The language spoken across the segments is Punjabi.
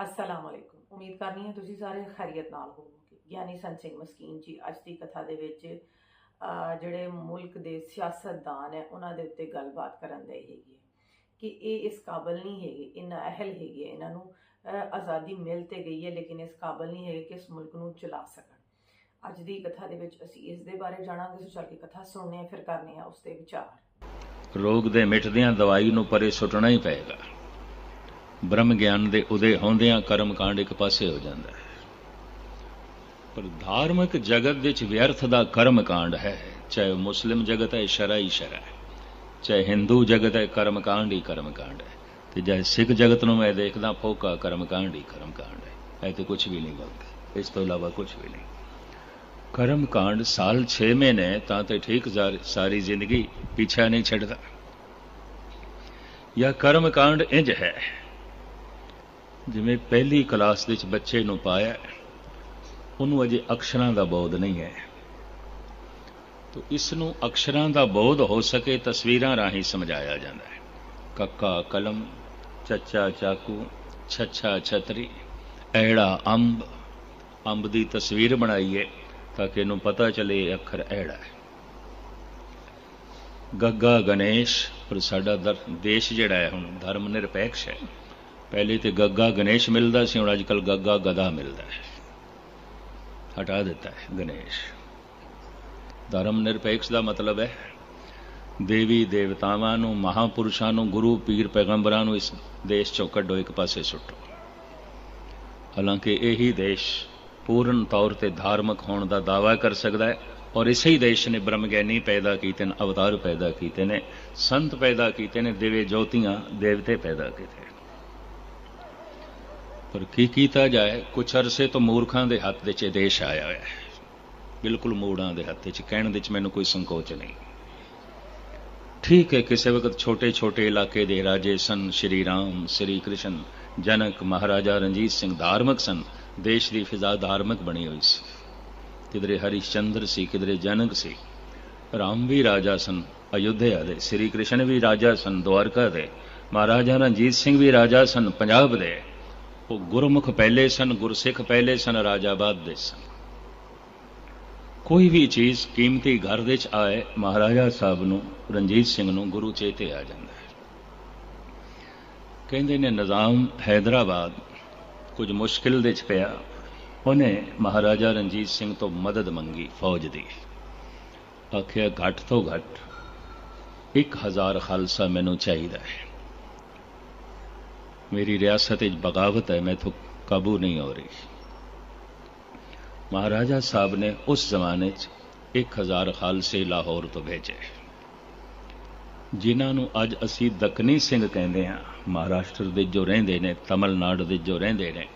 ਅਸਲਾਮ ਅਲੈਕੁਮ ਉਮੀਦ ਕਰਨੀ ਹੈ ਤੁਸੀਂ ਸਾਰੇ ਖੈਰੀਅਤ ਨਾਲ ਹੋਵੋਗੇ ਗਿਆਨੀ ਸੰਤ ਸਿੰਘ ਮਸਕੀਨ ਜੀ ਅੱਜ ਦੀ ਕਥਾ ਦੇ ਵਿੱਚ ਜਿਹੜੇ ਮੁਲਕ ਦੇ ਸਿਆਸਤਦਾਨ ਹੈ ਉਹਨਾਂ ਦੇ ਉੱਤੇ ਗੱਲਬਾਤ ਕਰਨ ਦੇ ਹੈਗੀ ਹੈ ਕਿ ਇਹ ਇਸ ਕਾਬਲ ਨਹੀਂ ਹੈਗੇ ਇਹਨਾਂ ਅਹਿਲ ਹੈਗੇ ਹੈ, ਇਹਨਾਂ ਨੂੰ ਆਜ਼ਾਦੀ ਮਿਲ ਤੇ ਗਈ ਹੈ ਲੇਕਿਨ ਇਸ ਕਾਬਲ ਨਹੀਂ ਹੈਗੇ ਕਿ ਇਸ ਮੁਲਕ ਨੂੰ ਚਲਾ ਸਕਣ ਅੱਜ ਦੀ ਕਥਾ ਦੇ ਵਿੱਚ ਅਸੀਂ ਇਸ ਦੇ ਬਾਰੇ ਜਾਣਾਂਗੇ ਸੋ ਚੱਲ ਕੇ ਕਥਾ ਸੁਣਨੇ ਆ ਫਿਰ ਕਰਨੇ ਆ ਉਸ ਤੇ ਵਿਚਾਰ ਰੋਗ ਦੇ ਮਿਟਦਿਆਂ ਦਵਾਈ ਨੂੰ ਪਰੇ ਸੁੱਟਣਾ ਹੀ ਪਏਗਾ ਬ੍ਰਹਮ ਗਿਆਨ ਦੇ ਉਦੇ ਹੁੰਦਿਆਂ ਕਰਮ ਕਾਂਡ ਇੱਕ ਪਾਸੇ ਹੋ ਜਾਂਦਾ ਹੈ। ਪਰ ਧਾਰਮਿਕ ਜਗਤ ਵਿੱਚ ਵਿਅਰਥ ਦਾ ਕਰਮ ਕਾਂਡ ਹੈ। ਚਾਹੇ ਮੁਸਲਿਮ ਜਗਤ ਹੈ, ਸ਼ਰਈ ਸ਼ਰਾ ਹੈ। ਚਾਹੇ ਹਿੰਦੂ ਜਗਤ ਹੈ, ਕਰਮ ਕਾਂਡ ਹੀ ਕਰਮ ਕਾਂਡ ਹੈ। ਤੇ ਚਾਹੇ ਸਿੱਖ ਜਗਤ ਨੂੰ ਮੈਂ ਦੇਖਦਾ, ਫੋਕਾ ਕਰਮ ਕਾਂਡ ਹੀ ਕਰਮ ਕਾਂਡ ਹੈ। ਇਹ ਤੇ ਕੁਝ ਵੀ ਨਹੀਂ ਬਲਕਿ, ਇਸ ਤੋਂ ਇਲਾਵਾ ਕੁਝ ਵੀ ਨਹੀਂ। ਕਰਮ ਕਾਂਡ ਸਾਲ 6 ਮਹੀਨੇ ਤਾਂ ਤੇ ਠੀਕ ਸਾਰੀ ਜ਼ਿੰਦਗੀ ਪਿੱਛਾ ਨਹੀਂ ਛੱਡਦਾ। ਜਾਂ ਕਰਮ ਕਾਂਡ ਇੰਜ ਹੈ। ਜਿਵੇਂ ਪਹਿਲੀ ਕਲਾਸ ਵਿੱਚ ਬੱਚੇ ਨੂੰ ਪਾਇਆ ਉਹਨੂੰ ਅਜੇ ਅਕਸ਼ਰਾਂ ਦਾ ਬੋਧ ਨਹੀਂ ਹੈ। ਤੋ ਇਸ ਨੂੰ ਅਕਸ਼ਰਾਂ ਦਾ ਬੋਧ ਹੋ ਸਕੇ ਤਸਵੀਰਾਂ ਰਾਹੀਂ ਸਮਝਾਇਆ ਜਾਂਦਾ ਹੈ। ਕੱਕਾ, ਕਲਮ, ਚੱਚਾ, ਚਾਕੂ, ਛੱਛਾ, ਛਤਰੀ, ਐੜਾ, ਅੰਬ ਅੰਬ ਦੀ ਤਸਵੀਰ ਬਣਾਈਏ ਤਾਂ ਕਿ ਇਹਨੂੰ ਪਤਾ ਚਲੇ ਇਹ ਅੱਖਰ ਐੜਾ ਹੈ। ਗੱਗਾ ਗਣੇਸ਼, ਪਰ ਸਾਡਾ ਦੇਸ਼ ਜਿਹੜਾ ਹੈ, ਹੁਣ ਧਰਮ ਨਿਰਪੇਖ ਹੈ। ਪਹਿਲੇ ਤੇ ਗੱਗਾ ਗਣੇਸ਼ ਮਿਲਦਾ ਸੀ, ਹੁਣ ਅੱਜਕੱਲ ਗੱਗਾ ਗਦਾ ਮਿਲਦਾ ਹੈ। ਹਟਾ ਦਿੱਤਾ ਹੈ ਗਣੇਸ਼। ਧਰਮ ਨਿਰਪੇਖ ਦਾ ਮਤਲਬ ਹੈ, ਦੇਵੀ ਦੇਵਤਾਵਾਂ ਨੂੰ, ਮਹਾਪੁਰਸ਼ਾਂ ਨੂੰ, ਗੁਰੂ ਪੀਰ ਪੈਗੰਬਰਾਂ ਨੂੰ ਇਸ ਦੇਸ਼ ਚੋਂ ਕੱਢੋ, ਇੱਕ ਪਾਸੇ ਸੁੱਟੋ। ਹਾਲਾਂਕਿ ਇਹੀ ਦੇਸ਼ ਪੂਰਨ ਤੌਰ ਤੇ ਧਾਰਮਿਕ ਹੋਣ ਦਾ ਦਾਅਵਾ ਕਰ ਸਕਦਾ ਹੈ ਔਰ ਇਸੇ ਹੀ ਦੇਸ਼ ਨੇ ਬ੍ਰਹਮ ਗਿਆਨੀ ਪੈਦਾ ਕੀਤੇ ਨੇ, ਅਵਤਾਰ ਪੈਦਾ ਕੀਤੇ ਨੇ, ਸੰਤ ਪੈਦਾ ਕੀਤੇ ਨੇ, ਦੇਵੇ ਜੋਤੀਆਂ, ਦੇਵਤੇ ਪੈਦਾ ਕੀਤੇ ਪਰ ਕੀ ਕੀਤਾ ਜਾਏ? ਕੁਛ ਅਰਸੇ ਤੋਂ ਮੂਰਖਾਂ ਦੇ ਹੱਥ ਵਿੱਚ ਇਹ ਦੇਸ਼ ਆਇਆ ਹੋਇਆ ਹੈ। ਬਿਲਕੁਲ ਮੂੜਾਂ ਦੇ ਹੱਥ 'ਚ ਕਹਿਣ ਦੇ ਵਿੱਚ ਮੈਨੂੰ ਕੋਈ ਸੰਕੋਚ ਨਹੀਂ। ਠੀਕ ਹੈ, ਕਿਸੇ ਵਕਤ ਛੋਟੇ ਛੋਟੇ ਇਲਾਕੇ ਦੇ ਰਾਜੇ ਸਨ, ਸ਼੍ਰੀ ਰਾਮ, ਸ਼੍ਰੀ ਕ੍ਰਿਸ਼ਨ, ਜਨਕ, ਮਹਾਰਾਜਾ ਰਣਜੀਤ ਸਿੰਘ ਧਾਰਮਿਕ ਸਨ। ਦੇਸ਼ ਦੀ ਫਿਜ਼ਾ ਧਾਰਮਿਕ ਬਣੀ ਹੋਈ ਸੀ। ਕਿਧਰੇ ਹਰੀਸ਼ਚੰਦਰ ਸੀ, ਕਿਧਰੇ ਜਨਕ ਸੀ। ਰਾਮ ਵੀ ਰਾਜਾ ਸਨ, ਅਯੁੱਧਿਆ ਦੇ, ਸ਼੍ਰੀ ਕ੍ਰਿਸ਼ਨ ਵੀ ਰਾਜਾ ਸਨ, ਦੁਆਰਕਾ ਦੇ, ਮਹਾਰਾਜਾ ਰਣਜੀਤ ਸਿੰਘ ਵੀ ਰਾਜਾ ਸਨ, ਪੰਜਾਬ ਦੇ। ਉਹ ਗੁਰਮੁਖ ਪਹਿਲੇ ਸਨ, ਗੁਰਸਿੱਖ ਪਹਿਲੇ ਸਨ ਰਾਜਾਬਾਦ ਦੇ ਸਨ। ਕੋਈ ਵੀ ਚੀਜ਼ ਕੀਮਤੀ ਘਰ ਵਿੱਚ ਆਏ, ਮਹਾਰਾਜਾ ਸਾਹਿਬ ਨੂੰ, ਰਣਜੀਤ ਸਿੰਘ ਨੂੰ ਗੁਰੂ ਚੇਤੇ ਆ ਜਾਂਦਾ ਹੈ। ਕਹਿੰਦੇ ਨੇ, ਨਿਜ਼ਾਮ ਹੈਦਰਾਬਾਦ ਕੁਝ ਮੁਸ਼ਕਿਲ ਦੇ ਚ ਪਿਆ। ਉਹਨੇ ਮਹਾਰਾਜਾ ਰਣਜੀਤ ਸਿੰਘ ਤੋਂ ਮਦਦ ਮੰਗੀ, ਫੌਜ ਦੀ। ਆਖਿਆ, ਘੱਟ ਤੋਂ ਘੱਟ 1000 ਖਾਲਸਾ ਮੈਨੂੰ ਚਾਹੀਦਾ ਹੈ। ਮੇਰੀ ਰਿਆਸਤ ਵਿੱਚ ਬਗਾਵਤ ਹੈ ਮੈਥੋਂ ਕਾਬੂ ਨਹੀਂ ਹੋ ਰਹੀ ਮਹਾਰਾਜਾ ਸਾਹਿਬ ਨੇ ਉਸ ਜ਼ਮਾਨੇ 'ਚ 1000 ਖਾਲਸੇ ਲਾਹੌਰ ਤੋਂ ਭੇਜੇ ਜਿਨ੍ਹਾਂ ਨੂੰ ਅੱਜ ਅਸੀਂ ਦੱਖਣੀ ਸਿੰਘ ਕਹਿੰਦੇ ਹਾਂ ਮਹਾਰਾਸ਼ਟਰ ਦੇ ਜੋ ਰਹਿੰਦੇ ਨੇ ਤਮਿਲਨਾਡੂ ਦੇ ਜੋ ਰਹਿੰਦੇ ਨੇ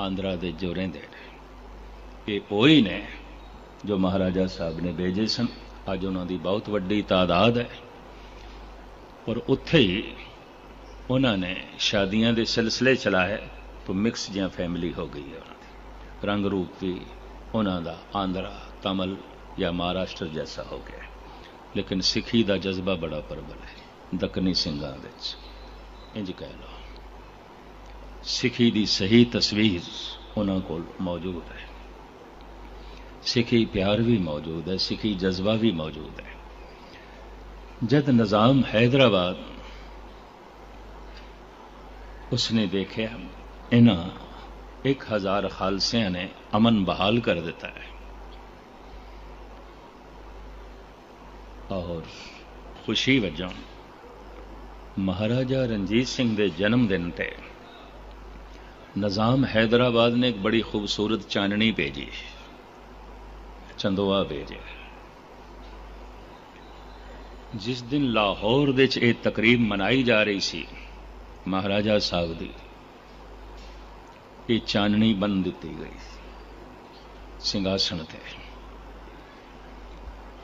ਆਂਧਰਾ ਦੇ ਜੋ ਰਹਿੰਦੇ ਨੇ ਇਹ ਉਹੀ ਨੇ ਜੋ ਮਹਾਰਾਜਾ ਸਾਹਿਬ ਨੇ ਭੇਜੇ ਸਨ ਅੱਜ ਉਹਨਾਂ ਦੀ ਬਹੁਤ ਵੱਡੀ ਤਾਦਾਦ ਹੈ ਪਰ ਉੱਥੇ ਹੀ ਉਹਨਾਂ ਨੇ ਸ਼ਾਦੀਆਂ ਦੇ ਸਿਲਸਿਲੇ ਚਲਾਏ ਤੋਂ ਮਿਕਸ ਜਿਹਾ ਫੈਮਿਲੀ ਹੋ ਗਈ ਹੈ ਉਹਨਾਂ ਦੀ। ਰੰਗ ਰੂਪ ਵੀ ਉਹਨਾਂ ਦਾ ਆਂਧਰਾ, ਤਮਲ ਜਾਂ ਮਹਾਰਾਸ਼ਟਰ ਜੈਸਾ ਹੋ ਗਿਆ ਲੇਕਿਨ ਸਿੱਖੀ ਦਾ ਜਜ਼ਬਾ ਬੜਾ ਪ੍ਰਬਲ ਹੈ ਦੱਖਣੀ ਸਿੰਘਾਂ ਵਿੱਚ। ਇੰਜ ਕਹਿ ਲਓ, ਸਿੱਖੀ ਦੀ ਸਹੀ ਤਸਵੀਰ ਉਹਨਾਂ ਕੋਲ ਮੌਜੂਦ ਹੈ। ਸਿੱਖੀ ਪਿਆਰ ਵੀ ਮੌਜੂਦ ਹੈ, ਸਿੱਖੀ ਜਜ਼ਬਾ ਵੀ ਮੌਜੂਦ ਹੈ। ਜਦ ਨਿਜ਼ਾਮ ਹੈਦਰਾਬਾਦ ਉਸਨੇ ਦੇਖਿਆ ਇਹਨਾਂ 1000 ਖਾਲਸਿਆਂ ਨੇ ਅਮਨ ਬਹਾਲ ਕਰ ਦਿੱਤਾ ਹੈ ਔਰ ਖੁਸ਼ੀ ਵਜੋਂ ਮਹਾਰਾਜਾ ਰਣਜੀਤ ਸਿੰਘ ਦੇ ਜਨਮ ਦਿਨ ਤੇ ਨਿਜ਼ਾਮ ਹੈਦਰਾਬਾਦ ਨੇ ਇੱਕ ਬੜੀ ਖੂਬਸੂਰਤ ਚਾਨਣੀ ਭੇਜੀ ਚੰਦੋਆ ਭੇਜਿਆ ਜਿਸ ਦਿਨ ਲਾਹੌਰ ਵਿੱਚ ਇਹ ਤਕਰੀਬ ਮਨਾਈ ਜਾ ਰਹੀ ਸੀ ਮਹਾਰਾਜਾ ਸਾਹਿਬ ਦੀ। ਇਹ ਚਾਨਣੀ ਬੰਨ ਦਿੱਤੀ ਗਈ ਸਿੰਘਾਸਣ ਤੇ।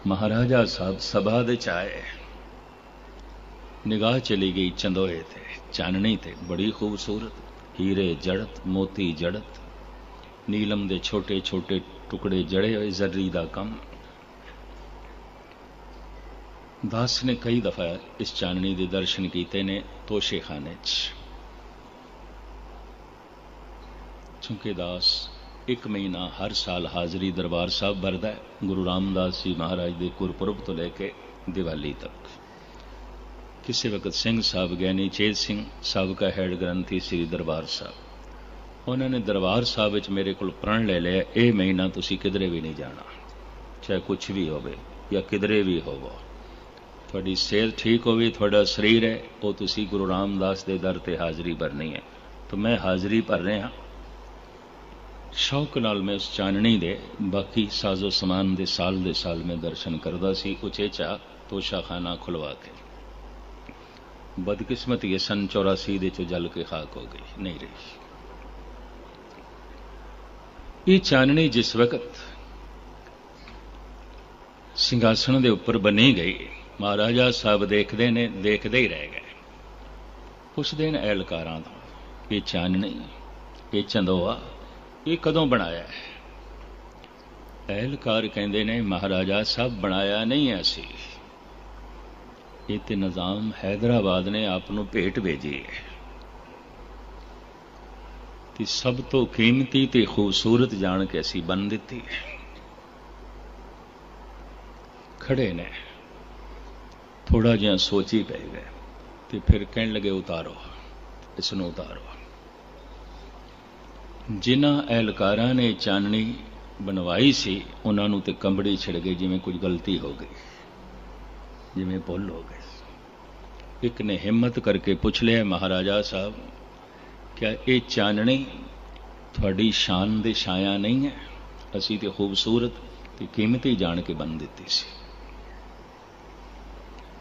ਮਹਾਰਾਜਾ ਸਾਹਿਬ ਸਭਾ ਦੇ ਚ ਆਏ। ਨਿਗਾਹ ਚਲੀ ਗਈ ਚੰਦੋਏ ਤੇ। ਚਾਨਣੀ ਤੇ ਬੜੀ ਖੂਬਸੂਰਤ, ਹੀਰੇ ਜੜਤ, ਮੋਤੀ ਜੜਤ। ਨੀਲਮ ਦੇ ਛੋਟੇ ਛੋਟੇ ਟੁਕੜੇ ਜੜੇ ਹੋਏ ਜ਼ਰਰੀ ਦਾ ਕੰਮ। ਦਾਸ ਨੇ ਕਈ ਦਫਾ ਇਸ ਚਾਨਣੀ ਦੇ ਦਰਸ਼ਨ ਕੀਤੇ ਨੇ ਤੋਸ਼ੇਖਾਨੇ 'ਚ। ਚੁੰਕੇ ਦਾਸ ਇੱਕ ਮਹੀਨਾ ਹਰ ਸਾਲ ਹਾਜ਼ਰੀ ਦਰਬਾਰ ਸਾਹਿਬ ਭਰਦਾ ਹੈ, ਗੁਰੂ ਰਾਮਦਾਸ ਜੀ ਮਹਾਰਾਜ ਦੇ ਗੁਰਪੁਰਬ ਤੋਂ ਲੈ ਕੇ ਦੀਵਾਲੀ ਤੱਕ। ਕਿਸੇ ਵਕਤ ਸਿੰਘ ਸਾਹਿਬ ਗਿਆਨੀ ਚੇਤ ਸਿੰਘ ਸਾਬਕਾ ਹੈਡ ਗ੍ਰੰਥੀ ਸ੍ਰੀ ਦਰਬਾਰ ਸਾਹਿਬ। ਉਹਨਾਂ ਨੇ ਦਰਬਾਰ ਸਾਹਿਬ ਵਿੱਚ ਮੇਰੇ ਕੋਲ ਪ੍ਰਣ ਲੈ ਲਿਆ, ਇਹ ਮਹੀਨਾ ਤੁਸੀਂ ਕਿਧਰੇ ਵੀ ਨਹੀਂ ਜਾਣਾ, ਚਾਹੇ ਕੁਝ ਵੀ ਹੋਵੇ ਜਾਂ ਕਿਧਰੇ ਵੀ ਹੋਵੋ। ਤੁਹਾਡੀ ਸਿਹਤ ਠੀਕ ਹੋਵੇ, ਤੁਹਾਡਾ ਸਰੀਰ ਹੈ, ਉਹ ਤੁਸੀਂ ਗੁਰੂ ਰਾਮਦਾਸ ਦੇ ਦਰ ਤੇ ਹਾਜ਼ਰੀ ਭਰਨੀ ਹੈ। ਤਾਂ ਮੈਂ ਹਾਜ਼ਰੀ ਭਰ ਰਿਹਾ ਸ਼ੌਕ ਨਾਲ ਮੈਂ ਉਸ ਚਾਨਣੀ ਦੇ, ਬਾਕੀ ਸਾਜ਼ੋ ਸਮਾਨ ਦੇ ਸਾਲ ਦੇ ਸਾਲ ਮੈਂ ਦਰਸ਼ਨ ਕਰਦਾ ਸੀ ਉਚੇਚਾ ਤੋਸ਼ਾਖਾਨਾ ਖੁਲਵਾ ਕੇ। ਬਦਕਿਸਮਤੀ ਇਹ ਸਨ 84 ਦੇ ਚੋਂ ਜਲ ਕੇ ਖਾਕ ਹੋ ਗਈ, ਨਹੀਂ ਰਹੀ। ਇਹ ਚਾਨਣੀ ਜਿਸ ਵਕਤ ਸਿੰਘਾਸਣ ਦੇ ਉੱਪਰ ਬਣੀ ਗਈ ਮਹਾਰਾਜਾ ਸਭ ਦੇਖਦੇ ਨੇ, ਦੇਖਦੇ ਹੀ ਰਹਿ ਗਏ। ਉਸ ਦਿਨ ਐਲਕਾਰਾਂ ਦਾ ਇਹ ਚਾਨਣੀ ਇਹ ਚੰਦੋਆ ਇਹ ਕਦੋਂ ਬਣਾਇਆ ਹੈ? ਐਲਕਾਰ ਕਹਿੰਦੇ ਨੇ, ਮਹਾਰਾਜਾ ਸਭ ਬਣਾਇਆ ਨਹੀਂ ਹੈ ਸੀ ਇਹ ਤੇ ਨਿਜ਼ਾਮ ਹైదరాబాద్ ਨੇ ਆਪ ਨੂੰ ਭੇਟ ਭੇਜੀ ਹੈ। ਤੇ ਸਭ ਤੋਂ ਕੀਮਤੀ ਤੇ ਖੂਬਸੂਰਤ ਜਾਣ ਕੇ ਅਸੀਂ ਬਣ ਦਿੱਤੀ ਹੈ। ਖੜੇ ਨੇ। ਥੋੜਾ ਜਿਹਾ ਸੋਚੀ ਪੈ ਗਏ ਤੇ ਫਿਰ ਕਹਿਣ ਲੱਗੇ, ਉਤਾਰੋ ਇਸ ਨੂੰ ਉਤਾਰੋ ਜਿਨ੍ਹਾਂ ਐਲਕਾਰਾਂ ਨੇ ਚਾਨਣੀ ਬਣਵਾਈ ਸੀ, ਉਹਨਾਂ ਨੂੰ ਤੇ ਕੰਬੜੀ ਛਿੜ ਗਈ ਜਿਵੇਂ ਕੁਝ ਗਲਤੀ ਹੋ ਗਈ, ਜਿਵੇਂ ਭੁੱਲ ਹੋ ਗਈ ਇੱਕ ਨੇ ਹਿੰਮਤ ਕਰਕੇ ਪੁੱਛ ਲਿਆ, ਮਹਾਰਾਜਾ ਸਾਹਿਬ, ਕਿਆ ਇਹ ਚਾਨਣੀ ਤੁਹਾਡੀ ਸ਼ਾਨ ਦੇ ਛਾਇਆ ਨਹੀਂ ਹੈ? ਅਸੀਂ ਤੇ ਖੂਬਸੂਰਤ ਤੇ ਕੀਮਤੀ ਜਾਣ ਕੇ ਬੰਨ ਦਿੱਤੀ ਸੀ।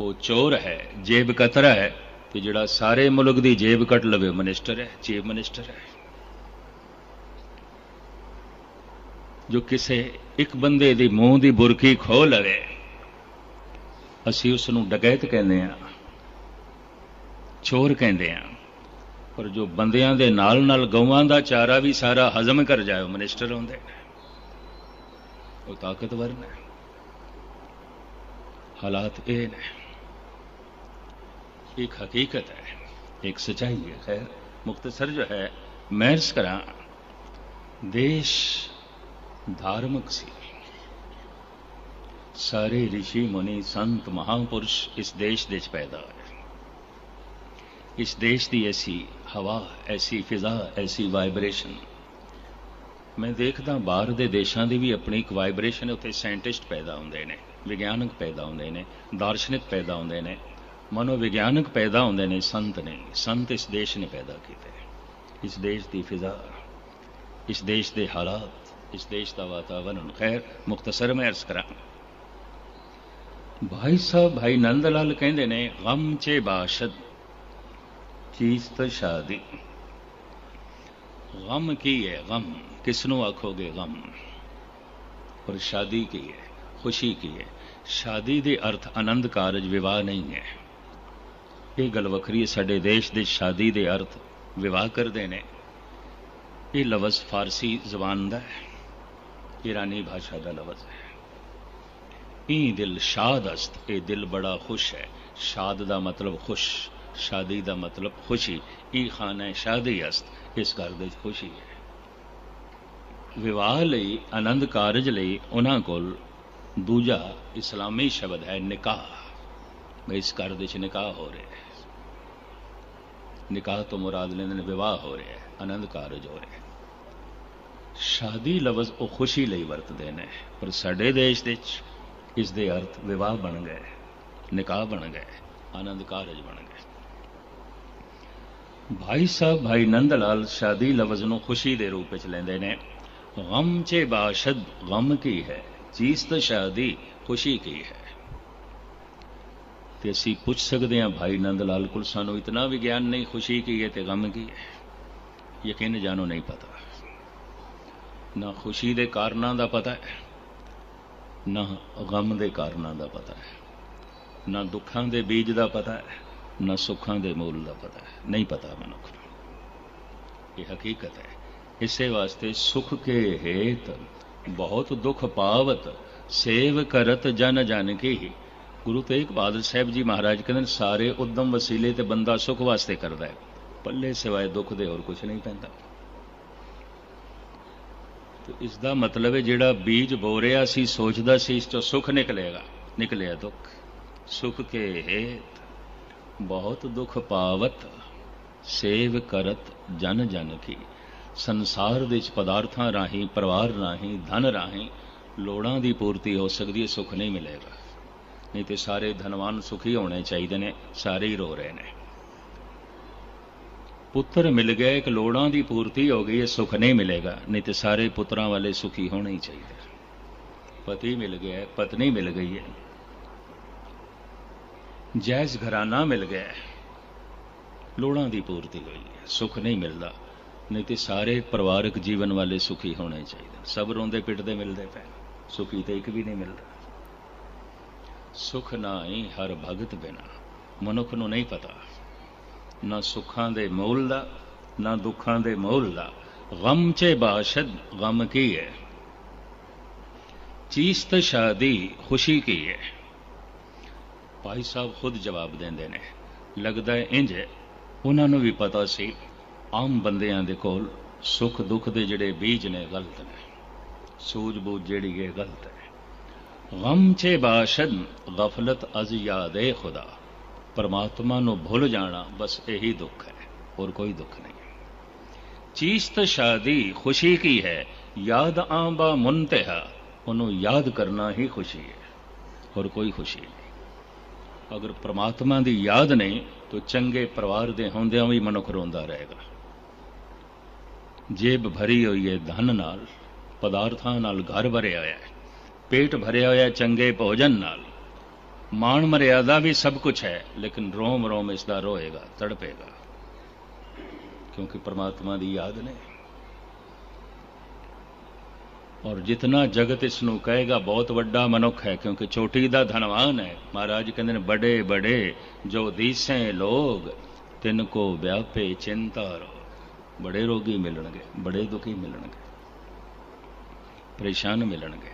ਉਹ ਚੋਰ ਹੈ, ਜੇਬ ਕਤਰਾ ਹੈ ਤੇ ਜਿਹੜਾ ਸਾਰੇ ਮੁਲਕ ਦੀ ਜੇਬ ਕੱਟ ਲਵੇ ਮਿਨਿਸਟਰ ਹੈ ਚੀਫ ਮਿਨਿਸਟਰ ਹੈ। ਜੋ ਕਿਸੇ ਇੱਕ ਬੰਦੇ ਦੀ ਮੂੰਹ ਦੀ ਬੁਰਕੀ ਖੋਹ ਲਵੇ, ਅਸੀਂ ਉਸ ਨੂੰ ਡਕੈਤ ਕਹਿੰਦੇ ਆ ਚੋਰ ਕਹਿੰਦੇ ਆ ਪਰ ਜੋ ਬੰਦਿਆਂ ਦੇ ਨਾਲ ਨਾਲ ਗਊਆਂ ਦਾ ਚਾਰਾ ਵੀ ਸਾਰਾ ਹਜ਼ਮ ਕਰ ਜਾਏ ਮਿਨਿਸਟਰ ਹੁੰਦੇ ਨੇ। ਉਹ ਤਾਕਤਵਰ ਨੇ। ਹਾਲਾਤ ਇਹ ਨੇ। एक हकीकत है एक सच्चाई है खैर मुख्तसर जो है मैं अर्ज करा ਦੇਸ਼ ਧਾਰਮਿਕ ਸੀ ਸਾਰੇ ઋષਿ ਮੁਨੀ ਸੰਤ ਮਹਾਪੁਰਸ਼ ਇਸ ਦੇਸ਼ ਦੇ ਵਿੱਚ ਪੈਦਾ ਹੋਏ ਇਸ ਦੇਸ਼ ਦੀ ਐਸੀ ਹਵਾ ਐਸੀ ਫਿਜ਼ਾ ਐਸੀ ਵਾਈਬ੍ਰੇਸ਼ਨ ਮੈਂ ਦੇਖਦਾ ਬਾਹਰ ਦੇ ਦੇਸ਼ਾਂ ਦੀ ਵੀ ਆਪਣੀ ਇੱਕ ਵਾਈਬ੍ਰੇਸ਼ਨ ਉੱਥੇ ਸਾਇੰਟਿਸਟ ਪੈਦਾ ਹੁੰਦੇ ਨੇ ਵਿਗਿਆਨਕ ਪੈਦਾ ਹੁੰਦੇ ਨੇ ਦਾਰਸ਼ਨਿਕ ਪੈਦਾ ਹੁੰਦੇ ਨੇ ਮਨੋਵਿਗਿਆਨਕ ਪੈਦਾ ਹੁੰਦੇ ਨੇ ਸੰਤ ਨੇ। ਸੰਤ ਇਸ ਦੇਸ਼ ਨੇ ਪੈਦਾ ਕੀਤੇ। ਇਸ ਦੇਸ਼ ਦੀ ਫਿਜ਼ਾ, ਇਸ ਦੇਸ਼ ਦੇ ਹਾਲਾਤ, ਇਸ ਦੇਸ਼ ਦਾ ਵਾਤਾਵਰਣ ਖੈਰ, ਮੁਖਤਸਰ ਮੈਂ ਅਰਜ਼ ਕਰਾਂ। ਭਾਈ ਸਾਹਿਬ, ਭਾਈ ਨੰਦ ਲਾਲ ਕਹਿੰਦੇ ਨੇ, ਗਮ ਚੇ ਬਾਸ਼ਦ, ਚੀਜ਼ ਤਾਂ ਸ਼ਾਦੀ। ਗਮ ਕੀ ਹੈ ਗਮ? ਕਿਸ ਨੂੰ ਆਖੋਗੇ ਗਮ? ਪਰ ਸ਼ਾਦੀ ਕੀ ਹੈ? ਖੁਸ਼ੀ ਕੀ ਹੈ? ਸ਼ਾਦੀ ਦੇ ਅਰਥ ਆਨੰਦ ਕਾਰਜ, ਵਿਵਾਹ ਨਹੀਂ ਹੈ। ਇਹ ਗੱਲ ਵੱਖਰੀ ਹੈ, ਸਾਡੇ ਦੇਸ਼ ਦੇ ਸ਼ਾਦੀ ਦੇ ਅਰਥ ਵਿਵਾਹ ਕਰਦੇ ਨੇ। ਇਹ ਲਫ਼ਜ਼ ਫਾਰਸੀ ਜ਼ਬਾਨ ਦਾ ਹੈ ਈਰਾਨੀ ਭਾਸ਼ਾ ਦਾ ਲਫ਼ਜ਼ ਹੈ। ਇਹ ਦਿਲ ਸ਼ਾਦ ਅਸਤ ਇਹ ਦਿਲ ਬੜਾ ਖੁਸ਼ ਹੈ। ਸ਼ਾਦ ਦਾ ਮਤਲਬ ਖੁਸ਼, ਸ਼ਾਦੀ ਦਾ ਮਤਲਬ ਖੁਸ਼ੀ। ਇਹ ਖਾਨਾ ਸ਼ਾਦੀ ਅਸਤ, ਇਸ ਘਰ ਦੇ ਵਿੱਚ ਖੁਸ਼ੀ ਹੈ। ਵਿਵਾਹ ਲਈ, ਆਨੰਦ ਕਾਰਜ ਲਈ, ਉਹਨਾਂ ਕੋਲ ਦੂਜਾ ਇਸਲਾਮੀ ਸ਼ਬਦ ਹੈ ਨਿਕਾਹ। ਮੈਂ ਇਸ ਘਰ ਦੇ ਵਿੱਚ ਨਿਕਾਹ ਹੋ ਰਿਹਾ ਹੈ। ਨਿਕਾਹ ਤੋਂ ਮੁਰਾਦ ਲੈਂਦੇ ਨੇ ਵਿਵਾਹ ਹੋ ਰਿਹਾ ਹੈ, ਆਨੰਦ ਕਾਰਜ ਹੋ ਰਿਹਾ ਹੈ। ਸ਼ਾਦੀ ਲਫ਼ਜ਼ ਉਹ ਖੁਸ਼ੀ ਲਈ ਵਰਤਦੇ ਨੇ, ਪਰ ਸਾਡੇ ਦੇਸ਼ ਵਿੱਚ ਇਸ ਦੇ ਅਰਥ ਵਿਵਾਹ ਬਣ ਗਏ, ਨਿਕਾਹ ਬਣ ਗਏ, ਆਨੰਦ ਕਾਰਜ ਬਣ ਗਏ। ਭਾਈ ਸਾਹਿਬ, ਭਾਈ ਨੰਦ ਲਾਲ ਸ਼ਾਦੀ ਲਫ਼ਜ਼ ਨੂੰ ਖੁਸ਼ੀ ਦੇ ਰੂਪ ਵਿੱਚ ਲੈਂਦੇ ਨੇ। ਗਮ ਚੇ ਬਾਸ਼ਦ, ਗਮ ਕੀ ਹੈ? ਚੀਜ਼ ਤਾਂ ਸ਼ਾਦੀ, ਖੁਸ਼ੀ ਕੀ ਹੈ? ਤੇ ਅਸੀਂ ਪੁੱਛ ਸਕਦੇ ਹਾਂ, ਭਾਈ ਨੰਦ ਲਾਲ ਕੋਲ ਸਾਨੂੰ ਇਤਨਾ ਵੀ ਗਿਆਨ ਨਹੀਂ, ਖੁਸ਼ੀ ਕੀ ਹੈ ਤੇ ਗਮ ਕੀ ਹੈ? ਯਕੀਨ ਜਾਣੋ ਨਹੀਂ ਪਤਾ। ਨਾ ਖੁਸ਼ੀ ਦੇ ਕਾਰਨਾਂ ਦਾ ਪਤਾ ਹੈ, ਨਾ ਗਮ ਦੇ ਕਾਰਨਾਂ ਦਾ ਪਤਾ ਹੈ। ਨਾ ਦੁੱਖਾਂ ਦੇ ਬੀਜ ਦਾ ਪਤਾ ਹੈ, ਨਾ ਸੁੱਖਾਂ ਦੇ ਮੂਲ ਦਾ ਪਤਾ ਹੈ। ਨਹੀਂ ਪਤਾ ਮਨੁੱਖ ਨੂੰ। ਇਹ ਹਕੀਕਤ ਹੈ। ਇਸੇ ਵਾਸਤੇ ਸੁਖ ਕੇ ਹੇਤ, ਬਹੁਤ ਦੁੱਖ ਪਾਵਤ, ਸੇਵ ਕਰਤ ਜਨ ਜਨ ਕੀ ਗੁਰੂ ਤੇਗ ਬਹਾਦਰ ਸਾਹਿਬ ਜੀ ਮਹਾਰਾਜ ਕਹਿੰਦੇ ਨੇ, ਸਾਰੇ ਉਦਮ ਵਸੀਲੇ ਤੇ ਬੰਦਾ ਸੁਖ ਵਾਸਤੇ ਕਰਦਾ ਹੈ। ਪੱਲੇ ਸਿਵਾਏ ਦੁੱਖ ਦੇ ਹੋਰ ਕੁਝ ਨਹੀਂ ਪੈਂਦਾ। ਤੇ ਇਸ ਦਾ ਮਤਲਬ ਹੈ ਜਿਹੜਾ ਬੀਜ ਬੋ ਰਿਹਾ ਸੀ ਸੋਚਦਾ ਸੀ ਇਸ ਚੋਂ ਸੁਖ ਨਿਕਲੇਗਾ। ਨਿਕਲਿਆ ਦੁੱਖ। ਸੁਖ ਕੇ ਹੇਤ ਬਹੁਤ ਦੁੱਖ ਪਾਵਤ ਸੇਵ ਕਰਤ ਜਨ ਜਨ ਕੀ। ਸੰਸਾਰ ਦੇ ਵਿੱਚ ਪਦਾਰਥਾਂ ਰਾਹੀਂ ਪਰਿਵਾਰ ਰਾਹੀਂ ਧਨ ਰਾਹੀਂ ਲੋੜਾਂ ਦੀ ਪੂਰਤੀ ਹੋ ਸਕਦੀ ਹੈ ਸੁਖ ਨਹੀਂ ਮਿਲੇਗਾ। ਨਹੀਂ ਤੇ ਸਾਰੇ ਧਨਵਾਨ ਸੁਖੀ ਹੋਣੇ ਚਾਹੀਦੇ ਨੇ, ਸਾਰੇ ਹੀ ਰੋ ਰਹੇ ਨੇ। ਪੁੱਤਰ ਮਿਲ ਗਏ ਇੱਕ ਲੋੜਾਂ ਦੀ ਪੂਰਤੀ ਹੋ ਗਈ ਹੈ ਸੁਖ ਨਹੀਂ ਮਿਲੇਗਾ, ਨਹੀਂ ਤੇ ਸਾਰੇ ਪੁੱਤਰਾਂ ਵਾਲੇ ਸੁਖੀ ਹੋਣੇ ਹੀ ਚਾਹੀਦੇ। ਪਤੀ ਮਿਲ ਗਿਆ, ਪਤਨੀ ਮਿਲ ਗਈ ਹੈ। ਜਾਇਜ਼ ਘਰਾਨਾ ਮਿਲ ਗਿਆ, ਲੋੜਾਂ ਦੀ ਪੂਰਤੀ ਹੋਈ ਹੈ, ਸੁਖ ਨਹੀਂ ਮਿਲਦਾ, ਨਹੀਂ ਤੇ ਸਾਰੇ ਪਰਿਵਾਰਕ ਜੀਵਨ ਵਾਲੇ ਸੁਖੀ ਹੋਣੇ ਚਾਹੀਦੇ ਸਭ ਰੋਂਦੇ ਪਿੱਟਦੇ ਮਿਲਦੇ ਪਏ ਸੁਖੀ ਤੇ ਇੱਕ ਵੀ ਨਹੀਂ ਮਿਲਦਾ। ਸੁਖ ਨਾਹੀ ਹਰ ਭਗਤ ਬਿਨਾ। ਮਨੁੱਖ ਨੂੰ ਨਹੀਂ ਪਤਾ। ਨਾ ਸੁੱਖਾਂ ਦੇ ਮੋਲ ਦਾ, ਨਾ ਦੁੱਖਾਂ ਦੇ ਮੋਲ ਦਾ। ਗਮ ਚ ਬਾਸ਼ਦ ਗਮ ਕੀ ਹੈ ਚੀਸਤ ਸ਼ਾਦੀ ਖੁਸ਼ੀ ਕੀ ਹੈ ਭਾਈ ਸਾਹਿਬ ਖੁਦ ਜਵਾਬ ਦਿੰਦੇ ਨੇ। ਲੱਗਦਾ ਹੈ ਇੰਜ ਉਹਨਾਂ ਨੂੰ ਵੀ ਪਤਾ ਸੀ, ਆਮ ਬੰਦਿਆਂ ਦੇ ਕੋਲ ਸੁੱਖ ਦੁੱਖ ਦੇ ਜਿਹੜੇ ਬੀਜ ਨੇ, ਗਲਤ ਨੇ। ਸੂਝ-ਬੂਝ ਜਿਹੜੀ ਹੈ, ਗਲਤ ਹੈ। ਗਮ ਚੇ ਬਾਸ਼ਦ ਗਫਲਤ ਅਜ਼ ਯਾਦੇ ਖੁਦਾ ਪਰਮਾਤਮਾ ਨੂੰ ਭੁੱਲ ਜਾਣਾ ਬਸ ਇਹੀ ਦੁੱਖ ਹੈ ਹੋਰ ਕੋਈ ਦੁੱਖ ਨਹੀਂ ਚੀਜ਼ ਤਾਂ ਸ਼ਾਦੀ ਖੁਸ਼ੀ ਕੀ ਹੈ ਯਾਦ ਆਂਬਾ ਮੁੰਤਹਾ ਉਹਨੂੰ ਯਾਦ ਕਰਨਾ ਹੀ ਖੁਸ਼ੀ ਹੈ ਹੋਰ ਕੋਈ ਖੁਸ਼ੀ ਨਹੀਂ ਅਗਰ ਪ੍ਰਮਾਤਮਾ ਦੀ ਯਾਦ ਨਹੀਂ ਤਾਂ ਚੰਗੇ ਪਰਿਵਾਰ ਦੇ ਹੁੰਦਿਆਂ ਵੀ ਮਨੁੱਖ ਰੋਂਦਾ ਰਹੇਗਾ ਜੇਬ ਭਰੀ ਹੋਈ ਹੈ ਧਨ ਨਾਲ ਪਦਾਰਥਾਂ ਨਾਲ ਘਰ ਭਰਿਆ ਹੋਇਆ ਹੈ ਪੇਟ ਭਰਿਆ ਹੋਇਆ ਚੰਗੇ ਭੋਜਨ ਨਾਲ ਮਾਣ ਮਰਿਆਦਾ ਵੀ ਸਭ ਕੁਝ ਹੈ ਲੇਕਿਨ ਰੋਮ ਰੋਮ ਇਸ ਦਾ ਰੋਏਗਾ ਤੜਪੇਗਾ ਕਿਉਂਕਿ ਪ੍ਰਮਾਤਮਾ ਦੀ ਯਾਦ ਨਹੀਂ ਔਰ ਜਿਤਨਾ ਜਗਤ ਇਸ ਨੂੰ ਕਹੇਗਾ ਬਹੁਤ ਵੱਡਾ ਮਨੁੱਖ ਹੈ ਕਿਉਂਕਿ ਚੋਟੀ ਦਾ ਧਨਵਾਨ ਹੈ ਮਹਾਰਾਜ ਕਹਿੰਦੇ ਨੇ ਬੜੇ ਬੜੇ ਜੋ ਦੀਸੇ ਲੋਗ ਤਿੰਨ ਕੋ ਵਿਆਪੇ ਚਿੰਤਾ ਰੋ ਬੜੇ ਰੋਗੀ ਮਿਲਣਗੇ ਬੜੇ ਦੁਖੀ ਮਿਲਣਗੇ ਪਰੇਸ਼ਾਨ ਮਿਲਣਗੇ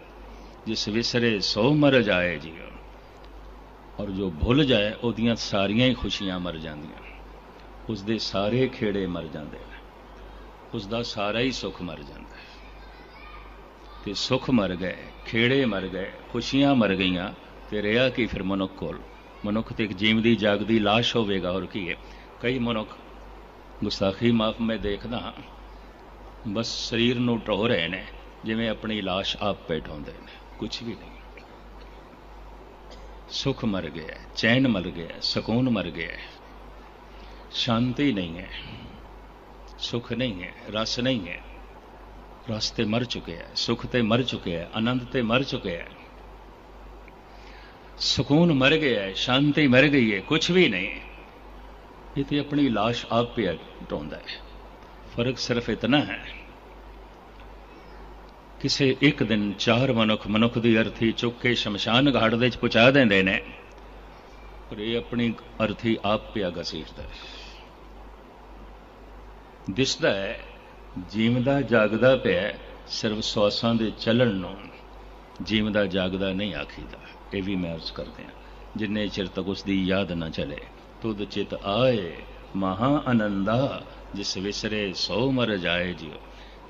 ਜਿਸ ਵਿਸਰੇ ਸੋ ਮਰ ਜਾਏ ਜੀਓ। ਔਰ ਜੋ ਭੁੱਲ ਜਾਏ, ਉਹਦੀਆਂ ਸਾਰੀਆਂ ਹੀ ਖੁਸ਼ੀਆਂ ਮਰ ਜਾਂਦੀਆਂ। ਉਸ ਦੇ ਸਾਰੇ ਖੇੜੇ ਮਰ ਜਾਂਦੇ ਨੇ। ਉਸ ਦਾ ਸਾਰਾ ਹੀ ਸੁੱਖ ਮਰ ਜਾਂਦਾ ਹੈ। ਤੇ ਸੁੱਖ ਮਰ ਗਏ, ਖੇੜੇ ਮਰ ਗਏ, ਖੁਸ਼ੀਆਂ ਮਰ ਗਈਆਂ, ਤੇ ਰਿਹਾ ਕੀ ਫਿਰ ਮਨੁੱਖ ਕੋਲ? ਮਨੁੱਖ ਤੇ ਇੱਕ ਜੀਵਦੀ, ਜਾਗਦੀ ਲਾਸ਼ ਹੋਵੇਗਾ ਔਰ ਕੀ ਹੈ? ਕਈ ਮਨੁੱਖ ਗੁਸਾਖੀ ਮਾਫ ਮੈਂ ਦੇਖਦਾ ਹਾਂ, ਬਸ ਸਰੀਰ ਨੂੰ ਢੋ ਰਹੇ ਨੇ, ਜਿਵੇਂ ਆਪਣੀ ਲਾਸ਼ ਆਪ ਬੈਠਾਉਂਦੇ ਨੇ। ਕੁਝ ਵੀ ਨਹੀਂ ਸੁਖ ਮਰ ਗਿਆ ਚੈਨ ਮਰ ਗਿਆ ਸਕੂਨ ਮਰ ਗਿਆ ਸ਼ਾਂਤੀ ਨਹੀਂ ਹੈ ਸੁਖ ਨਹੀਂ ਹੈ ਰਸ ਨਹੀਂ ਹੈ ਰਸ ਤੇ ਮਰ ਚੁੱਕਿਆ ਹੈ ਸੁਖ ਤੇ ਮਰ ਚੁੱਕਿਆ ਹੈ ਆਨੰਦ ਤੇ ਮਰ ਚੁੱਕਿਆ ਹੈ ਸਕੂਨ ਮਰ ਗਿਆ ਹੈ ਸ਼ਾਂਤੀ ਮਰ ਗਈ ਹੈ ਕੁਝ ਵੀ ਨਹੀਂ ਇਹ ਤੇ ਆਪਣੀ লাশ ਆਪ ਪਿਆ ਢੋਂਦਾ ਹੈ ਫ਼ਰਕ ਸਿਰਫ ਇਤਨਾ ਹੈ ਕਿਸੇ ਇੱਕ ਦਿਨ ਚਾਰ ਮਨੁੱਖ ਮਨੁੱਖ ਦੀ ਅਰਥੀ ਚੁੱਕ ਕੇ ਸ਼ਮਸ਼ਾਨ ਘਾਟ ਦੇ ਵਿੱਚ ਪਹੁੰਚਾ ਦਿੰਦੇ ਨੇ। ਪਰ ਇਹ ਆਪਣੀ ਅਰਥੀ ਆਪ ਪਿਆ ਘਸੀਟਦਾ ਹੈ। ਦਿਸਦਾ ਹੈ, ਜੀਵਦਾ ਜਾਗਦਾ ਪਿਆ ਸਿਰਫ ਸਵਾਸਾਂ ਦੇ ਚੱਲਣ ਨੂੰ ਜੀਵਦਾ ਜਾਗਦਾ ਨਹੀਂ ਆਖੀਦਾ। ਇਹ ਵੀ ਮੈਂ ਅਰਜ਼ ਕਰਦੇ ਹਾਂ, ਜਿੰਨੇ ਚਿਰ ਤੱਕ ਉਸ ਦੀ ਯਾਦ ਨਾ ਚਲੇ, ਤੁਧ ਚਿਤ ਆਏ ਮਹਾ ਆਨੰਦਾ ਜਿਸ ਵਿਸਰੇ ਸੋ ਮਰ ਜਾਏ ਜਿਉ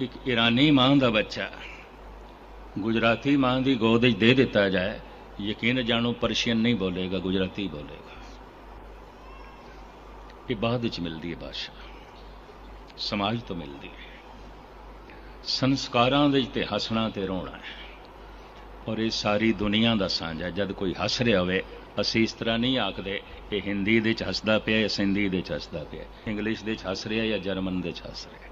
ਇੱਕ ਈਰਾਨੀ ਮਾਂ ਦਾ ਬੱਚਾ। ਗੁਜਰਾਤੀ ਮਾਂ ਦੀ ਗੋਦ ਵਿੱਚ ਦੇ ਦਿੱਤਾ ਜਾਏ, ਯਕੀਨ ਜਾਣੋ ਪਰਸ਼ੀਅਨ ਨਹੀਂ ਬੋਲੇਗਾ, ਗੁਜਰਾਤੀ ਬੋਲੇਗਾ। ਇਹ ਬਾਅਦ ਵਿੱਚ ਮਿਲਦੀ ਹੈ ਭਾਸ਼ਾ ਸਮਾਜ ਤੋਂ ਮਿਲਦੀ ਹੈ। ਸੰਸਕਾਰਾਂ ਦੇ ਤੇ ਹੱਸਣਾ ਤੇ ਰੋਣਾ ਹੈ। ਔਰ ਇਹ ਸਾਰੀ ਦੁਨੀਆ ਦਾ ਸਾਂਝ ਹੈ ਜਦ ਕੋਈ ਹੱਸ ਰਿਹਾ ਹੋਵੇ, ਅਸੀਂ ਇਸ ਤਰ੍ਹਾਂ ਨਹੀਂ ਆਖਦੇ, ਇਹ ਹਿੰਦੀ ਦੇ ਚ ਹੱਸਦਾ ਪਿਆ ਜਾਂ ਸਿੰਧੀ ਦੇ ਚ ਹੱਸਦਾ ਪਿਆ। ਇੰਗਲਿਸ਼ ਦੇ ਚ ਹੱਸ ਰਿਹਾ ਜਾਂ ਜਰਮਨ ਦੇ ਚ ਹੱਸ ਰਿਹਾ।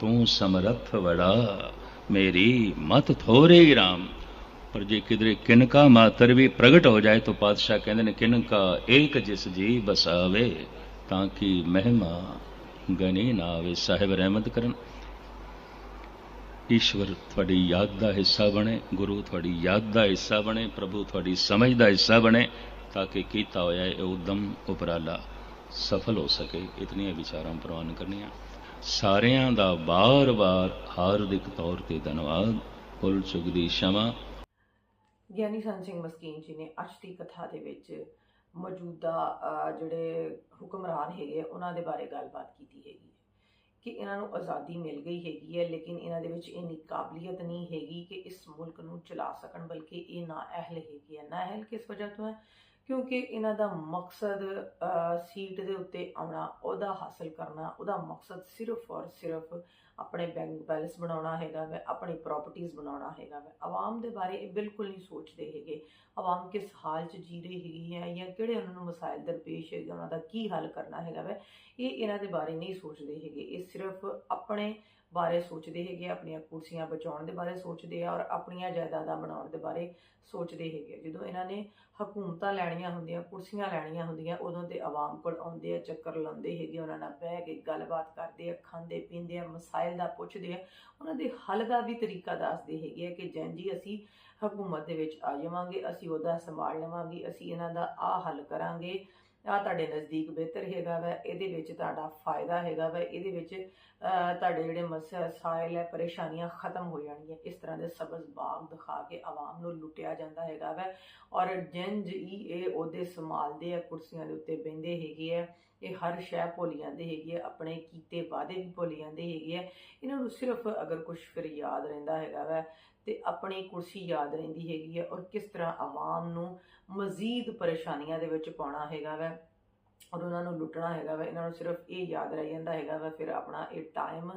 ਤੂੰ ਸਮਰੱਥ ਵੜਾ, ਮੇਰੀ ਮਤ ਥੋਰੇ ਰਾਮ। ਪਰ ਜੇ ਕਿਧਰੇ ਕਿਨਕਾ ਮਾਤਰ ਵੀ ਪ੍ਰਗਟ ਹੋ ਜਾਏ ਤਾਂ ਪਾਤਸ਼ਾਹ ਕਹਿੰਦੇ ਨੇ, ਕਿਨਕਾ ਏਕ ਜਿਸ ਜੀ ਬਸਾਵੇ, ਤਾਂ ਕਿ ਮਹਿਮਾ ਗਨੀ ਨਾ ਆਵੇ। ਸਾਹਿਬ ਰਹਿਮਤ ਕਰਨ। ਈਸ਼ਵਰ ਤੁਹਾਡੀ ਯਾਦ ਦਾ ਹਿੱਸਾ ਬਣੇ, ਗੁਰੂ ਤੁਹਾਡੀ ਯਾਦ ਦਾ ਹਿੱਸਾ ਬਣੇ, ਪ੍ਰਭੂ ਤੁਹਾਡੀ ਸਮਝ ਦਾ ਹਿੱਸਾ ਬਣੇ, ਤਾਂ ਕਿ ਕੀਤਾ ਹੋਇਆ ਇਹ ਉਦਮ ਉਪਰਾਲਾ ਸਫਲ ਹੋ ਸਕੇ। ਇਤਨੀਆਂ ਵਿਚਾਰਾਂ ਪ੍ਰਵਾਨ ਕਰਨੀਆਂ। ਸਾਰਿਆਂ ਦਾ ਬਾਰ-ਬਾਰ ਹਾਰਦਿਕ ਤੌਰ ਤੇ ਧੰਨਵਾਦ। ਫੁੱਲ ਚੁਗਦੀ ਸ਼ਮਾ। ਗਿਆਨੀ ਸੰਤ ਸਿੰਘ ਮਸਕੀਨ ਜੀ ਨੇ ਅੱਜ ਦੀ ਕਥਾ ਦੇ ਵਿੱਚ ਮੌਜੂਦਾ ਜਿਹੜੇ ਹੁਕਮਰਾਨ ਹੈਗੇ ਆ, ਉਹਨਾਂ ਦੇ ਬਾਰੇ ਗੱਲਬਾਤ ਕੀਤੀ ਹੈਗੀ ਹੈ ਕਿ ਇਹਨਾਂ ਨੂੰ ਆਜ਼ਾਦੀ ਮਿਲ ਗਈ ਹੈਗੀ ਹੈ ਲੇਕਿਨ ਇਹਨਾਂ ਦੇ ਵਿੱਚ ਇੰਨੀ ਕਾਬਲੀਅਤ ਨਹੀਂ ਹੈਗੀ ਕਿ ਇਸ ਮੁਲਕ ਨੂੰ ਚਲਾ ਸਕਣ ਬਲਕਿ ਇਹ ਨਾ ਅਹਿਲ ਹੈਗੀ ਹੈ ਨਾ ਅਹਿਲ ਕਿਸ ਵਜ੍ਹਾ ਤੋਂ ਹੈ? ਕਿਉਂਕਿ ਇਹਨਾਂ ਦਾ ਮਕਸਦ ਸੀਟ ਦੇ ਉੱਤੇ ਆਉਣਾ, ਉਹਦਾ ਹਾਸਲ ਕਰਨਾ, ਉਹਦਾ ਮਕਸਦ ਸਿਰਫ ਔਰ ਸਿਰਫ ਆਪਣੇ ਬੈਂਕ ਬੈਲੈਂਸ ਬਣਾਉਣਾ ਹੈਗਾ ਵੈ, ਆਪਣੀ ਪ੍ਰਾਪਰਟੀਆਂ ਬਣਾਉਣਾ ਹੈਗਾ ਵੈ। ਆਵਾਮ ਦੇ ਬਾਰੇ ਇਹ ਬਿਲਕੁਲ ਨਹੀਂ ਸੋਚਦੇ ਹੈਗੇ। ਆਵਾਮ ਕਿਸ ਹਾਲ 'ਚ ਜੀ ਰਹੀ ਹੈਗੀ ਹੈ ਜਾਂ ਕਿਹੜੇ ਉਹਨਾਂ ਨੂੰ ਮਸਾਇਲ ਦਰਪੇਸ਼ ਹੈਗੇ, ਉਹਨਾਂ ਦਾ ਕੀ ਹੱਲ ਕਰਨਾ ਹੈਗਾ ਵੈ, ਇਹ ਇਹਨਾਂ ਦੇ ਬਾਰੇ ਨਹੀਂ ਸੋਚਦੇ ਹੈਗੇ। ਇਹ ਸਿਰਫ ਆਪਣੇ ਬਾਰੇ ਸੋਚਦੇ ਹੈਗੇ, ਆਪਣੀਆਂ ਕੁਰਸੀਆਂ ਬਚਾਉਣ ਦੇ ਬਾਰੇ ਸੋਚਦੇ ਆ ਔਰ ਆਪਣੀਆਂ ਜਾਇਦਾਦਾਂ ਬਣਾਉਣ ਦੇ ਬਾਰੇ ਸੋਚਦੇ ਹੈਗੇ ਆ। ਜਦੋਂ ਇਹਨਾਂ ਨੇ ਹਕੂਮਤਾਂ ਲੈਣੀਆਂ ਹੁੰਦੀਆਂ, ਕੁਰਸੀਆਂ ਲੈਣੀਆਂ ਹੁੰਦੀਆਂ, ਉਦੋਂ ਤੇ ਆਵਾਮ ਕੋਲ ਆਉਂਦੇ ਆ, ਚੱਕਰ ਲਾਉਂਦੇ ਹੈਗੇ, ਉਹਨਾਂ ਨਾਲ ਬਹਿ ਕੇ ਗੱਲਬਾਤ ਕਰਦੇ ਆ, ਖਾਂਦੇ ਪੀਂਦੇ ਆ, ਮਸਾਇਲ ਦਾ ਪੁੱਛਦੇ ਆ, ਉਹਨਾਂ ਦੇ ਹੱਲ ਦਾ ਵੀ ਤਰੀਕਾ ਦੱਸਦੇ ਹੈਗੇ ਆ ਕਿ ਜੈਨ ਜੀ, ਅਸੀਂ ਹਕੂਮਤ ਦੇ ਵਿੱਚ ਆ ਜਾਵਾਂਗੇ, ਅਸੀਂ ਉਹਦਾ ਸੰਭਾਲ ਲਵਾਂਗੇ, ਅਸੀਂ ਇਹਨਾਂ ਦਾ ਆ ਹੱਲ ਕਰਾਂਗੇ। ਆ ਤੁਹਾਡੇ ਨਜ਼ਦੀਕ ਬਿਹਤਰ ਹੈਗਾ ਵੈ, ਇਹਦੇ ਵਿੱਚ ਤੁਹਾਡਾ ਫਾਇਦਾ ਹੈਗਾ ਵੈ, ਇਹਦੇ ਵਿੱਚ ਤੁਹਾਡੇ ਜਿਹੜੇ ਮਸਾਇਲ ਹੈ, ਪਰੇਸ਼ਾਨੀਆਂ ਖਤਮ ਹੋ ਜਾਣਗੀਆਂ। ਇਸ ਤਰ੍ਹਾਂ ਦੇ ਸਬਜ਼ ਬਾਗ ਦਿਖਾ ਕੇ ਆਵਾਮ ਨੂੰ ਲੁੱਟਿਆ ਜਾਂਦਾ ਹੈਗਾ ਵਾ। ਔਰ ਜਿੰਜ ਹੀ ਇਹ ਉਹਦੇ ਸੰਭਾਲਦੇ ਆ, ਕੁਰਸੀਆਂ ਦੇ ਉੱਤੇ ਬਹਿੰਦੇ ਹੈਗੇ ਆ। ਇਹ ਹਰ ਸ਼ੈ ਭੁੱਲ ਜਾਂਦੇ ਹੈਗੇ ਆ, ਆਪਣੇ ਕੀਤੇ ਵਾਅਦੇ ਵੀ ਭੁੱਲ ਜਾਂਦੇ ਹੈਗੇ ਆ। ਇਹਨਾਂ ਨੂੰ ਸਿਰਫ ਅਗਰ ਕੁਝ ਫਿਰ ਯਾਦ ਰਹਿੰਦਾ ਹੈਗਾ ਵੈ, ਤੇ ਆਪਣੀ ਕੁਰਸੀ ਯਾਦ ਰਹਿੰਦੀ ਹੈਗੀ ਹੈ ਔਰ ਕਿਸ ਤਰ੍ਹਾਂ ਆਵਾਮ ਨੂੰ ਮਜ਼ੀਦ ਪਰੇਸ਼ਾਨੀਆਂ ਦੇ ਵਿੱਚ ਪਾਉਣਾ ਹੈਗਾ ਵੈ ਔਰ ਉਹਨਾਂ ਨੂੰ ਲੁੱਟਣਾ ਹੈਗਾ ਵਾ, ਇਹਨਾਂ ਨੂੰ ਸਿਰਫ ਇਹ ਯਾਦ ਰਹਿ ਜਾਂਦਾ ਹੈਗਾ ਵਾ, ਫਿਰ ਆਪਣਾ ਇਹ ਟਾਈਮ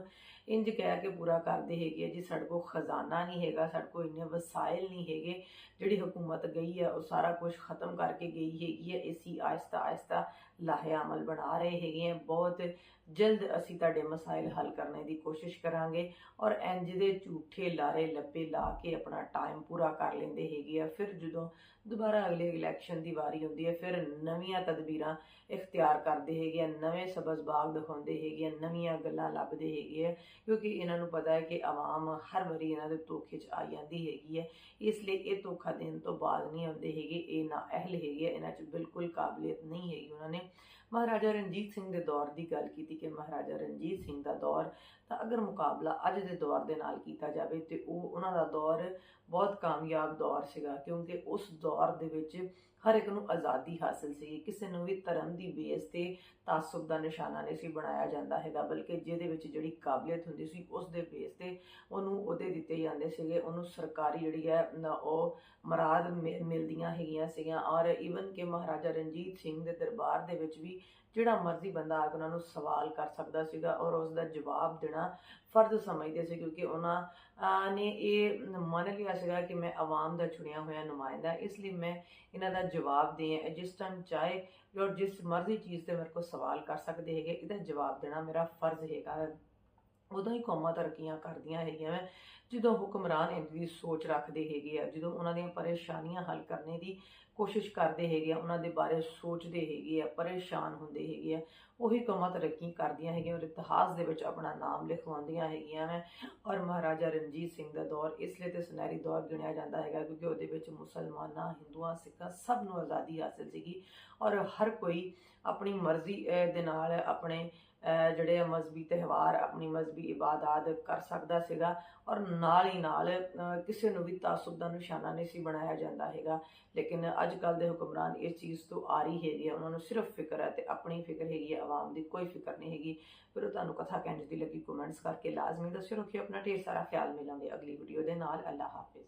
ਇੰਜ ਕਹਿ ਕੇ ਪੂਰਾ ਕਰਦੇ ਹੈਗੇ ਆ ਜੀ, ਸਾਡੇ ਕੋਲ ਖਜ਼ਾਨਾ ਨਹੀਂ ਹੈਗਾ, ਸਾਡੇ ਕੋਲ ਇੰਨੇ ਵਸਾਇਲ ਨਹੀਂ ਹੈਗੇ, ਜਿਹੜੀ ਹਕੂਮਤ ਗਈ ਹੈ ਉਹ ਸਾਰਾ ਕੁਝ ਖਤਮ ਕਰਕੇ ਗਈ ਹੈਗੀ ਹੈ ਇਸੀ ਆਹਿਸਤਾ ਆਹਿਸਤਾ ਲਾਹੇ ਅਮਲ ਬਣਾ ਰਹੇ ਹੈਗੇ ਆ ਬਹੁਤ ਜਲਦ ਅਸੀਂ ਤੁਹਾਡੇ ਮਸਾਇਲ ਹੱਲ ਕਰਨ ਦੀ ਕੋਸ਼ਿਸ਼ ਕਰਾਂਗੇ ਔਰ ਇੰਜ ਦੇ ਝੂਠੇ ਲਾਰੇ ਲੱਪੇ ਲਾ ਕੇ ਆਪਣਾ ਟਾਈਮ ਪੂਰਾ ਕਰ ਲੈਂਦੇ ਹੈਗੇ ਆ। ਫਿਰ ਜਦੋਂ ਦੁਬਾਰਾ ਅਗਲੇ ਇਲੈਕਸ਼ਨ ਦੀ ਵਾਰੀ ਹੁੰਦੀ ਹੈ ਫਿਰ ਨਵੀਆਂ ਤਦਬੀਰਾਂ ਇਖਤਿਆਰ ਕਰਦੇ ਹੈਗੇ ਆ ਨਵੇਂ ਸਬਜ਼ ਬਾਗ ਦਿਖਾਉਂਦੇ ਹੈਗੇ ਆ ਨਵੀਆਂ ਗੱਲਾਂ ਲੱਭਦੇ ਹੈਗੇ ਆ। ਕਿਉਂਕਿ ਇਹਨਾਂ ਨੂੰ ਪਤਾ ਹੈ ਕਿ ਆਵਾਮ ਹਰ ਵਾਰੀ ਇਹਨਾਂ ਦੇ ਧੋਖੇ 'ਚ ਆ ਜਾਂਦੀ ਹੈਗੀ ਹੈ। ਇਸ ਲਈ ਇਹ ਧੋਖਾ ਦੇਣ ਤੋਂ ਬਾਅਦ ਨਹੀਂ ਆਉਂਦੇ ਹੈਗੇ ਇਹ ਨਾ ਅਹਿਲ ਹੈਗੇ ਆ, ਇਹਨਾਂ 'ਚ ਬਿਲਕੁਲ ਕਾਬਲੀਅਤ ਨਹੀਂ ਹੈਗੀ ਉਹਨਾਂ ਨੇ। ਮਹਾਰਾਜਾ ਰਣਜੀਤ ਸਿੰਘ ਦੇ ਦੌਰ ਦੀ ਗੱਲ ਕੀਤੀ ਕਿ ਮਹਾਰਾਜਾ ਰਣਜੀਤ ਸਿੰਘ ਦਾ ਦੌਰ ਤਾਂ ਅਗਰ ਮੁਕਾਬਲਾ ਅੱਜ ਦੇ ਦੌਰ ਦੇ ਨਾਲ ਕੀਤਾ ਜਾਵੇ ਤੇ ਉਹ ਉਹਨਾਂ ਦਾ ਦੌਰ ਬਹੁਤ ਕਾਮਯਾਬ ਦੌਰ ਸੀਗਾ ਕਿਉਂਕਿ ਉਸ ਦੌਰ ਦੇ ਵਿੱਚ ਹਰ ਇੱਕ ਨੂੰ ਆਜ਼ਾਦੀ ਹਾਸਲ ਸੀ ਕਿਸੇ ਨੂੰ ਵੀ ਧਰਮ ਦੀ ਬੇਸ ਤੇ ਤਾਸੁਬ ਦਾ ਨਿਸ਼ਾਨਾ ਨਹੀਂ ਸੀ ਬਣਾਇਆ ਜਾਂਦਾ ਹੈਗਾ, ਬਲਕਿ ਜਿਹਦੇ ਵਿੱਚ ਜਿਹੜੀ ਕਾਬਲੀਅਤ ਹੁੰਦੀ ਸੀ, ਉਸ ਦੇ ਬੇਸ ਤੇ ਉਹਨੂੰ ਉਹਦੇ ਦਿੱਤੇ ਜਾਂਦੇ ਸੀਗੇ। ਉਹਨੂੰ ਸਰਕਾਰੀ ਜਿਹੜੀ ਹੈ ਉਹ ਮਰਾਦ ਮਿ- ਮਿਲਦੀਆਂ ਹੈਗੀਆਂ ਸੀਗੀਆਂ। ਔਰ ਈਵਨ ਕਿ ਮਹਾਰਾਜਾ ਰਣਜੀਤ ਸਿੰਘ ਦੇ ਦਰਬਾਰ ਦੇ ਵਿੱਚ ਵੀ ਜਿਹੜਾ ਮਰਜ਼ੀ ਬੰਦਾ ਆ ਕੇ ਉਹਨਾਂ ਨੂੰ ਸਵਾਲ ਕਰ ਸਕਦਾ ਸੀਗਾ ਔਰ ਉਸ ਦਾ ਜਵਾਬ ਦੇਣਾ ਫਰਜ਼ ਸਮਝਦੇ ਸੀ, ਕਿਉਂਕਿ ਉਹਨਾਂ ਨੇ ਇਹ ਮੰਨ ਲਿਆ ਸੀਗਾ ਕਿ ਮੈਂ ਆਵਾਮ ਦਾ ਚੁਣਿਆ ਹੋਇਆ ਨੁਮਾਇੰਦਾ ਇਸ ਲਈ ਮੈਂ ਇਹਨਾਂ ਦਾ ਜਵਾਬ ਦੇ ਜਿਸ ਟਾਈਮ ਚਾਹੇ ਔਰ ਜਿਸ ਮਰਜ਼ੀ ਚੀਜ਼ ਤੇ ਮੇਰੇ ਕੋਲ ਸਵਾਲ ਕਰ ਸਕਦੇ ਹੈਗੇ ਇਹਦਾ ਜਵਾਬ ਦੇਣਾ ਮੇਰਾ ਫਰਜ਼ ਹੈਗਾ ਉਦੋਂ ਹੀ ਕੌਮਾਂ ਤਰੱਕੀਆਂ ਕਰਦੀਆਂ ਹੈਗੀਆਂ ਵੈ। ਜਦੋਂ ਹੁਕਮਰਾਨ ਇਹਨਾਂ ਦੀ ਸੋਚ ਰੱਖਦੇ ਹੈਗੇ ਆ, ਜਦੋਂ ਉਹਨਾਂ ਦੀਆਂ ਪਰੇਸ਼ਾਨੀਆਂ ਹੱਲ ਕਰਨੇ ਦੀ ਕੋਸ਼ਿਸ਼ ਕਰਦੇ ਹੈਗੇ ਆ, ਉਹਨਾਂ ਦੇ ਬਾਰੇ ਸੋਚਦੇ ਹੈਗੇ ਆ, ਪਰੇਸ਼ਾਨ ਹੁੰਦੇ ਹੈਗੇ ਆ, ਉਹੀ ਕੌਮਾਂ ਤਰੱਕੀ ਕਰਦੀਆਂ ਹੈਗੀਆਂ ਔਰ ਇਤਿਹਾਸ ਦੇ ਵਿੱਚ ਆਪਣਾ ਨਾਮ ਲਿਖਵਾਉਂਦੀਆਂ ਹੈਗੀਆਂ ਵਾ। ਔਰ ਮਹਾਰਾਜਾ ਰਣਜੀਤ ਸਿੰਘ ਦਾ ਦੌਰ ਇਸ ਲਈ ਤੇ ਸੁਨਹਿਰੀ ਦੌਰ ਗਿਣਿਆ ਜਾਂਦਾ ਹੈਗਾ ਕਿਉਂਕਿ ਉਹਦੇ ਵਿੱਚ ਮੁਸਲਮਾਨਾਂ, ਹਿੰਦੂਆਂ, ਸਿੱਖਾਂ ਸਭ ਨੂੰ ਆਜ਼ਾਦੀ ਹਾਸਲ ਸੀਗੀ। ਔਰ ਹਰ ਕੋਈ ਆਪਣੀ ਮਰਜ਼ੀ ਦੇ ਨਾਲ ਆਪਣੇ ਜਿਹੜੇ ਆ ਮਜ਼ਹਬੀ ਤਿਉਹਾਰ, ਆਪਣੀ ਮਜ਼ਹਬੀ ਇਬਾਦਤ ਕਰ ਸਕਦਾ ਸੀਗਾ ਔਰ ਨਾਲ ਹੀ ਨਾਲ ਕਿਸੇ ਨੂੰ ਵੀ ਤਾਸੁਬ ਦਾ ਨਿਸ਼ਾਨਾ ਨਹੀਂ ਸੀ ਬਣਾਇਆ ਜਾਂਦਾ ਹੈਗਾ। ਲੇਕਿਨ ਅੱਜ ਕੱਲ ਦੇ ਹੁਕਮਰਾਨ ਇਸ ਚੀਜ਼ ਤੋਂ ਆ ਰਹੀ ਹੈਗੀ ਆ। ਉਹਨਾਂ ਨੂੰ ਸਿਰਫ ਫਿਕਰ ਹੈ ਤੇ ਆਪਣੀ ਫਿਕਰ ਹੈਗੀ ਹੈ, ਆਵਾਮ ਦੀ ਕੋਈ ਫਿਕਰ ਨਹੀਂ ਹੈਗੀ। ਫਿਰ ਉਹ ਤੁਹਾਨੂੰ ਕਥਾ ਕਿੰਜ ਦੀ ਲੱਗੀ ਕਮੈਂਟਸ ਕਰਕੇ ਲਾਜ਼ਮੀ ਦੱਸਿਓ। ਰੱਖਿਓ, ਆਪਣਾ ਢੇਰ ਸਾਰਾ ਖਿਆਲ ਮਿਲਾਂਗੇ ਅਗਲੀ ਵੀਡੀਓ ਦੇ ਨਾਲ। ਅੱਲਾ ਹਾਫਿਜ਼।